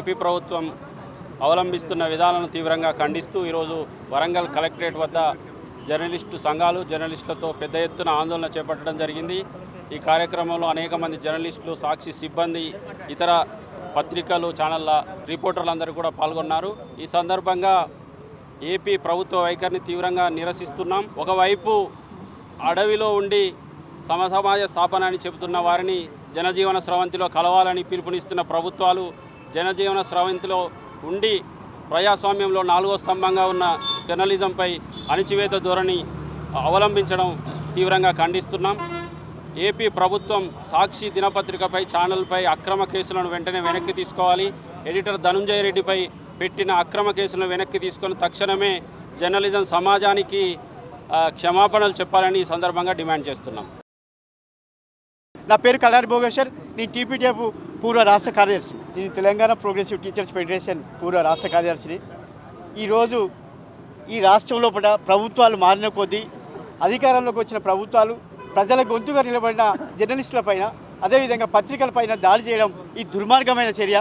AP ప్రభుత్వం అవలంబిస్తున్న విధానాలను తీవ్రంగా ఖండిస్తూ ఈరోజు వరంగల్ కలెక్టరేట్ వద్ద జర్నలిస్టు సంఘాలు జర్నలిస్టులతో పెద్ద ఎత్తున ఆందోళన చేపట్టడం జరిగింది. ఈ కార్యక్రమంలో అనేక మంది జర్నలిస్టులు సాక్షి సిబ్బంది ఇతర పత్రికలు ఛానళ్ళ రిపోర్టర్లందరూ కూడా పాల్గొన్నారు. ఈ సందర్భంగా ఏపీ ప్రభుత్వ వైఖరిని తీవ్రంగా నిరసిస్తున్నాం. ఒకవైపు అడవిలో ఉండి సమసమాజ స్థాపన అని చెబుతున్న వారిని జనజీవన స్రవంతిలో కలవాలని పిలుపునిస్తున్న ప్రభుత్వాలు జనజీవన స్రవంతిలో ఉండి ప్రజాస్వామ్యంలో నాలుగో స్తంభంగా ఉన్న జర్నలిజంపై అణిచివేత ధోరణి అవలంబించడం తీవ్రంగా ఖండిస్తున్నాం. ఏపీ ప్రభుత్వం సాక్షి దినపత్రికపై ఛానల్పై అక్రమ కేసులను వెంటనే వెనక్కి తీసుకోవాలి. ఎడిటర్ ధనుంజయ రెడ్డిపై పెట్టిన అక్రమ కేసులను వెనక్కి తీసుకొని తక్షణమే జర్నలిజం సమాజానికి క్షమాపణలు చెప్పాలని ఈ సందర్భంగా డిమాండ్ చేస్తున్నాం. నా పేరు కళ్యాణ్ భోగేశ్వర్ నేను టీపీటీఎఫ్ పూర్వ రాష్ట్ర కార్యదర్శి నేను తెలంగాణ ప్రోగ్రెసివ్ టీచర్స్ ఫెడరేషన్ పూర్వ రాష్ట్ర కార్యదర్శిని. ఈరోజు ఈ రాష్ట్రంలో ప్రభుత్వాలు మారిన కొద్దీ అధికారంలోకి వచ్చిన ప్రభుత్వాలు ప్రజల గొంతుగా నిలబడిన జర్నలిస్టులపైన అదేవిధంగా పత్రికలపైన దాడి చేయడం ఈ దుర్మార్గమైన చర్య.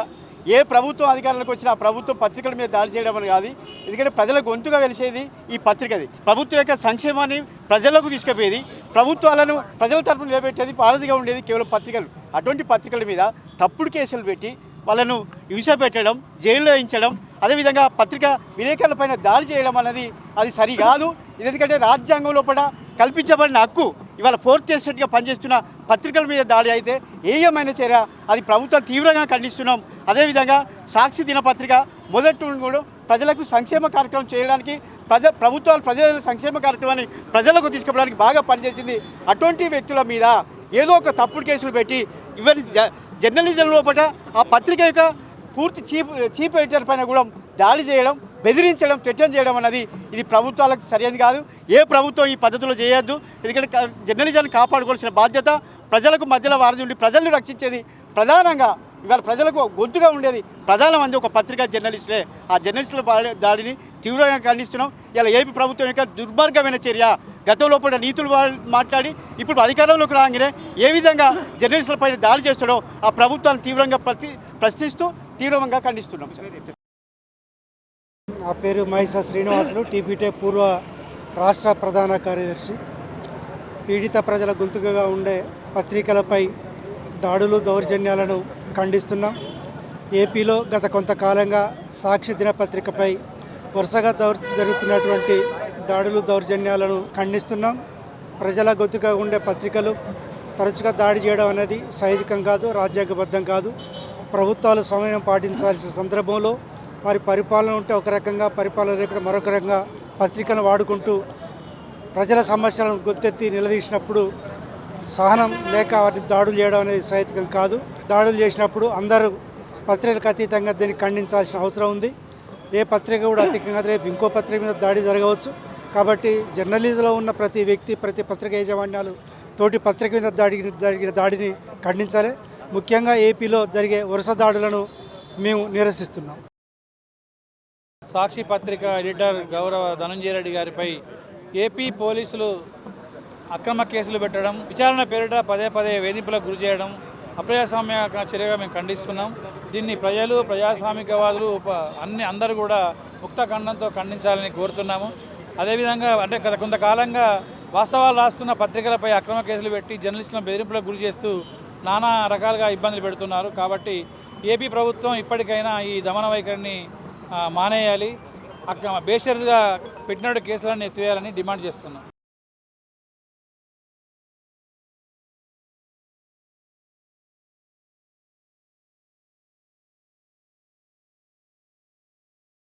ఏ ప్రభుత్వం అధికారంలోకి వచ్చినా ప్రభుత్వం పత్రికల మీద దాడి చేయడం అని కాదు. ఎందుకంటే ప్రజల గొంతుగా వెలిసేది ఈ పత్రికది. ప్రభుత్వం యొక్క సంక్షేమాన్ని ప్రజలకు తీసుకుపోయేది. ప్రభుత్వాలను ప్రజల తరపున నిలబెట్టేది పాలదిగా ఉండేది కేవలం పత్రికలు. అటువంటి పత్రికల మీద తప్పుడు కేసులు పెట్టి వాళ్ళను హింస పెట్టడం జైల్లో వేయించడం అదేవిధంగా పత్రిక విలేకరులపైన దాడి చేయడం అన్నది అది సరికాదు. ఇది ఎందుకంటే రాజ్యాంగం లోపల కల్పించబడిన హక్కు ఇవాళ ఫోర్త్ ఎస్టేట్గా పనిచేస్తున్న పత్రికల మీద దాడి అయితే ఏయమైన చర్య అది ప్రభుత్వం తీవ్రంగా ఖండిస్తున్నాం. అదేవిధంగా సాక్షి దినపత్రిక మొదటి కూడా ప్రజలకు సంక్షేమ కార్యక్రమం చేయడానికి ప్రజ ప్రభుత్వాలు ప్రజల సంక్షేమ కార్యక్రమాన్ని ప్రజలకు తీసుకురావడానికి బాగా పనిచేసింది అటువంటి వ్యక్తుల మీద ఏదో ఒక తప్పుడు కేసులు పెట్టి ఇవన్నీ జ- జర్నలిజం లోపల ఆ పత్రిక యొక్క పూర్తి చీఫ్ చీఫ్ ఎడిటర్ పైన కూడా దాడి చేయడం బెదిరించడం థ్రెటన్ చేయడం అన్నది ఇది ప్రభుత్వాలకు సరైనది కాదు. ఏ ప్రభుత్వం ఈ పద్ధతిలో చేయొద్దు. ఎందుకంటే జర్నలిజాన్ని కాపాడుకోవాల్సిన బాధ్యత ప్రజలకు మధ్యలో వారధి ఉండి ప్రజల్ని రక్షించేది ప్రధానంగా ఇవాళ ప్రజలకు గొంతుగా ఉండేది ప్రధానమంది ఒక పత్రికా జర్నలిస్టులే. ఆ జర్నలిస్టుల దాడిని తీవ్రంగా ఖండిస్తున్నాం. ఇలా ఏపీ ప్రభుత్వం యొక్క దుర్మార్గమైన చర్య. గతంలో కూడా నీతులు మాట్లాడి ఇప్పుడు అధికారంలోకి రాగానే ఏ విధంగా జర్నలిస్టులపై దాడి చేస్తాడో ఆ ప్రభుత్వాన్ని తీవ్రంగా ప్రతి ప్రశ్నిస్తూ తీవ్రంగా ఖండిస్తున్నాం. నా పేరు మహిష శ్రీనివాసులు టీపీటే పూర్వ రాష్ట్ర ప్రధాన కార్యదర్శి. పీడిత ప్రజల గొంతుకగా ఉండే పత్రికలపై దాడులు దౌర్జన్యాలను ఖండిస్తున్నాం. ఏపీలో గత కొంతకాలంగా సాక్షి దినపత్రికపై వరుసగా దౌర్ జరుగుతున్నటువంటి దాడులు దౌర్జన్యాలను ఖండిస్తున్నాం. ప్రజల గొంతుగా ఉండే పత్రికలు తరచుగా దాడి చేయడం అనేది సైనికం కాదు రాజ్యాంగబద్ధం కాదు. ప్రభుత్వాలు సమయం పాటించాల్సిన సందర్భంలో వారి పరిపాలన ఉంటే ఒక రకంగా పరిపాలన రేపు మరొక రకంగా పత్రికను వాడుకుంటూ ప్రజల సమస్యలను గొంతెత్తి నిలదీసినప్పుడు సహనం లేక వారిని దాడులు చేయడం అనేది సైతికం కాదు. దాడులు చేసినప్పుడు అందరూ పత్రికలకు అతీతంగా దీన్ని ఖండించాల్సిన అవసరం ఉంది. ఏ పత్రిక కూడా అతీతంగా రేపు ఇంకో పత్రిక మీద దాడి జరగవచ్చు. కాబట్టి జర్నలిజంలో ఉన్న ప్రతి వ్యక్తి ప్రతి పత్రిక యాజమాన్యాలు తోటి పత్రిక మీద దాడి జరిగిన దాడిని ఖండించాలి. ముఖ్యంగా ఏపీలో జరిగే వరుస దాడులను మేము నిరసిస్తున్నాం. సాక్షి పత్రిక ఎడిటర్ గౌరవ ధనంజయ రెడ్డి గారిపై ఏపీ పోలీసులు అక్రమ కేసులు పెట్టడం విచారణ పేరిట పదే పదే వేధింపులకు గురి చేయడం అప్రజాస్వామ్య చర్యగా మేము ఖండిస్తున్నాం. దీన్ని ప్రజలు ప్రజాస్వామికవాదులు అన్ని అందరూ కూడా ముక్త ఖండంతో ఖండించాలని కోరుతున్నాము. అదేవిధంగా అంటే గత కొంతకాలంగా వాస్తవాలు రాస్తున్న పత్రికలపై అక్రమ కేసులు పెట్టి జర్నలిస్టులను బెదిరింపులకు గురి చేస్తూ నానా రకాలుగా ఇబ్బందులు పెడుతున్నారు. కాబట్టి ఏపీ ప్రభుత్వం ఇప్పటికైనా ఈ దమన వైఖరిని మానేయాలి. అక్క బేషరతుగా పెట్టినట్టు కేసులను ఎత్తివేయాలని డిమాండ్ చేస్తున్నాం.